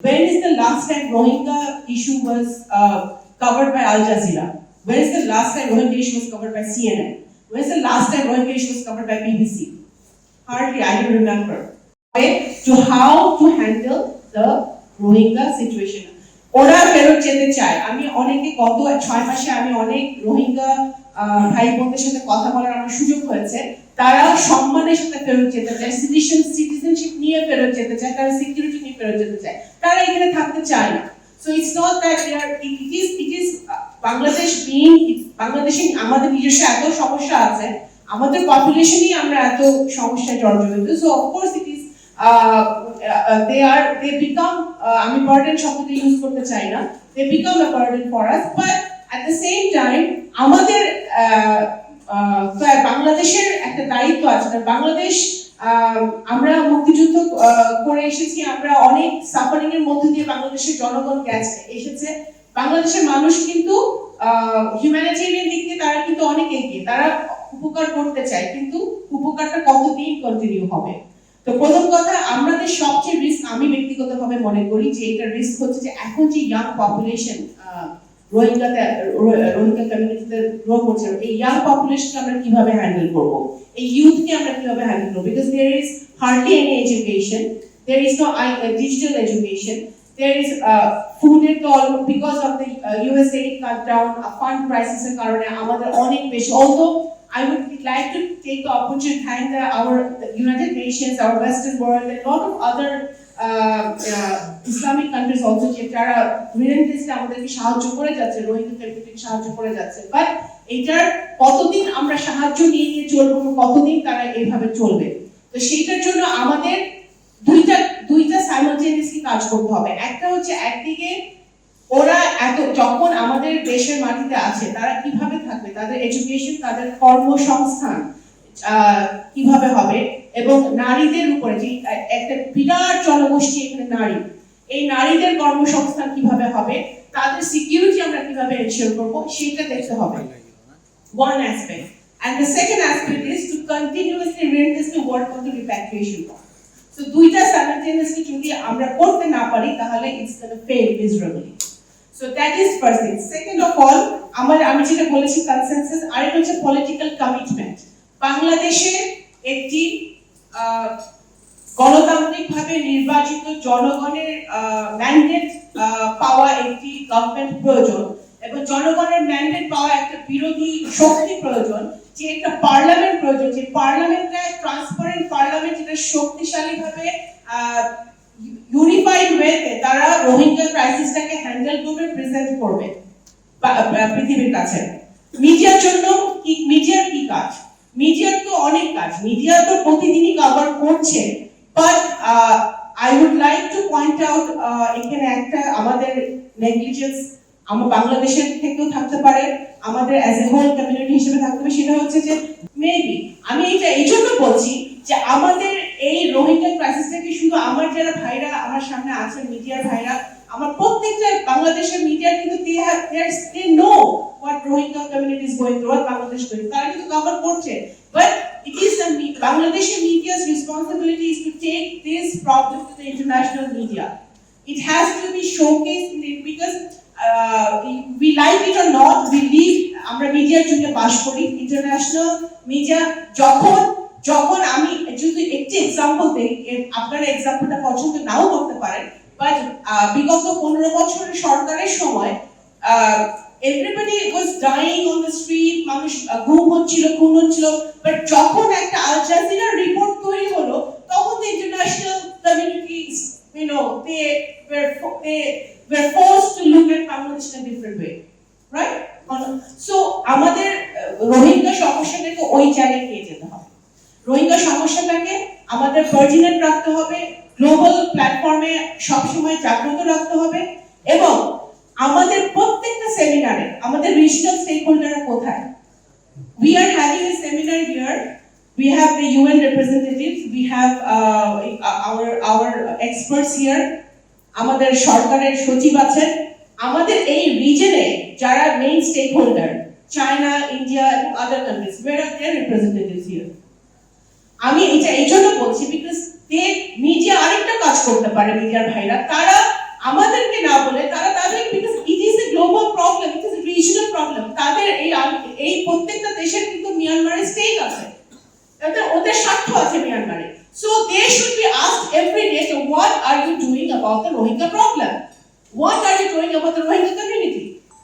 When is the last time Rohingya issue was uh, covered by Al Jazeera? When is the last time Rohingya issue was covered by CNN? When is the last time Rohingya issue was covered by BBC? Hardly, I don't remember. Okay, to how to handle the Rohingya situation. ওরা ফেরত যেতে চায়। আমি অনেকে গত ছয় মাসে আমি অনেক রোহিঙ্গা ভাই বোনদের সাথে কথা বলার আমার সুযোগ হয়েছে। তারা সম্মানের সাথে ফেরত যেতে চায় সিটিজেন সিটিজেনশিপ নিয়ে ফেরত যেতে চায়, তারা সিকিউরিটি নিয়ে ফেরত যেতে চায়। তারা এখানে থাকতে চায় না। So it's not that they are it is it is Bangladesh being বাংলাদেশে আমাদের নিজস্ব এত সমস্যা আছে। আমাদের পপুলেশনই আমরা এত সমস্যায় জর্জরিত। So of course it is they are they become আমি বার্ডেন শব্দটা ইউজ করতে চাই না। They become a burden for us but at the same time আমাদের আহ, বাংলাদেশের একটা দায়িত্ব আছে। বাংলাদেশ আমরা মুক্তিযুদ্ধ করে এসেছি আমরা অনেক সাফারিং এর মধ্যে দিয়ে বাংলাদেশের জনগণ গেছে এসেছে। বাংলাদেশের মানুষ কিন্তু হিউম্যানিটেরিয়ান দিক দিয়ে তারা কিন্তু অনেক এগিয়ে তারা উপকার করতে চায় কিন্তু উপকারটা কতদিন কন্টিনিউ হবে? তো প্রথম কথা আমাদের সবচেয়ে রিস্ক আমি ব্যক্তিগতভাবে মনে করি যে এটা রিস্ক হচ্ছে যে এখন যে ইয়াং পপুলেশন রোহিঙ্গাতে রোহিঙ্গা কমিউনিটিতে গ্রো করছে এই ইয়াং পপুলেশনকে আমরা কীভাবে হ্যান্ডেল করব? এই ইউথকে আমরা কীভাবে handle because there is hardly any education there is no digital education there is uh, food at all uh, কারণে আমাদের অনেক বেশি although I would like to take the opportunity to thank the, our the United Nations, our Western world, and a lot of other uh, uh, Islamic countries also but এটার কতদিন আমরা সাহায্য নিয়ে নিয়ে চলবো কতদিন তারা এইভাবে চলবে? তো সেইটার জন্য আমাদের দুইটা দুইটা সাইমালটেনিয়াসলি কাজ করতে হবে। একটা হচ্ছে একদিকে ওরা এত, যখন আমাদের দেশের মাটিতে আছে, তারা কীভাবে থাকবে? তাদের এডুকেশন তাদের কর্মসংস্থান কীভাবে হবে? এবং নারীদের উপরে যে একটা বিরাট জনগোষ্ঠী এখানে নারী, এই নারীদের কর্মসংস্থান কীভাবে হবে? তাদের সিকিউরিটি আমরা কীভাবে এনশিওর করব? সেটা দেখতে হবে। One aspect. And the second aspect is to continuously relentlessly work on the repatriation part. So, দুইটা simultaneously যদি আমরা করতে না পারি, তাহলে it's going to fail miserably. So that is first thing. Second of all, আমার, আমি যেটা বলেছি কনসেনসাস আরেকটা হচ্ছে পলিটিক্যাল কমিটমেন্ট বাংলাদেশে একটি গণতান্ত্রিকভাবে নির্বাচিত জনগণের ম্যান্ডেট পাওয়া একটি গভর্নমেন্ট প্রয়োজন এবং জনগণের ম্যান্ডেট পাওয়া একটা বিরোধী শক্তি প্রয়োজন, যে একটা পার্লামেন্ট প্রয়োজন, যে পার্লামেন্টটা ট্রান্সপারেন্ট পার্লামেন্ট যেটা শক্তিশালীভাবে ইউনিফাইড ওয়েতে তারা রোহিঙ্গা ক্রাইসিসটাকে হ্যান্ডেল করবে প্রেজেন্ট করবে পৃথিবীর কাছে। মিডিয়ার জন্য কি, মিডিয়ার কি কাজ? মিডিয়ার তো অনেক কাজ। মিডিয়া তো প্রতিদিনই কভার করছে but I would like to point out এখানে একটা আমাদের নেগলিজেন্স আমার বাংলাদেশের থেকেও থাকতে পারে, আমাদের অ্যাজ এ হোল কমিউনিটি হিসেবে থাকতে হবে সেটা হচ্ছে যে মেবি আমি এটা এই জন্য বলছি যে আমাদের এই রোহিঙ্গা ক্রাইসিসটাকে শুধু আমার যারা ভাইরা সামনে আছেন মিডিয়ার ভাইরা আমার প্রত্যেকটা বাংলাদেশের মিডিয়া কিন্তু they have they know what Rohingya community is going through Bangladesh going তারা কিন্তু কভার করছে। বাট ইট ইজ দ্য বাংলাদেশের media's responsibility is to take this problem to the international media it has to be showcased in it because uh, we like it or not we live আমরা মিডিয়ার যুগে বাস করি। International media যখন যখন আমি যদি একটি এক্সাম্পল দিই আপনারা এক্সাম্পলটা পছন্দ নাও করতে পারেন বাট বিগত পনেরো বছরের সরকারের সময় everybody was dying on the street মানুষ গুম হচ্ছিল খুন হচ্ছিল বাট যখন একটা আল জাজিরা রিপোর্ট তৈরি হলো তখন international communities you know, they were they were forced to look at Bangladesh in a different way, right? So আমাদের রোহিঙ্গা সমস্যাটাকে ওই জায়গায় নিয়ে যেতে হবে রোহিঙ্গা সমস্যাটাকে আমাদের পার্জিনেট রাখতে হবে গ্লোবাল প্ল্যাটফর্মে সবসময় জাগ্রত রাখতে হবে এবং আমাদের প্রত্যেকটা সেমিনারে আমাদের রিজিনাল স্টেক হোল্ডাররা কোথায় we are having a seminar here. We have the UN representatives. We have uh, our our experts. আমাদের সরকারের সচিব আছেন আমাদের এই রিজনে যারা main stake holder China India এবং other countries where are their representatives here আমি এটা এই জন্য বলছি বিকজ দে মিডিয়া আরেকটা কাজ করতে পারে মিডিয়ার ভাইরা। তারা আমাদেরকে না বলে, তারা তাদের because it is a global problem it is a regional problem তাদের এই এই প্রত্যেকটা দেশের কিন্তু মিয়ানমারে স্টেক আছে। ওদের ওদের স্বার্থ আছে মিয়ানমারে so they should be asked every day what are you doing about the Rohingya problem what are you doing about the Rohingya community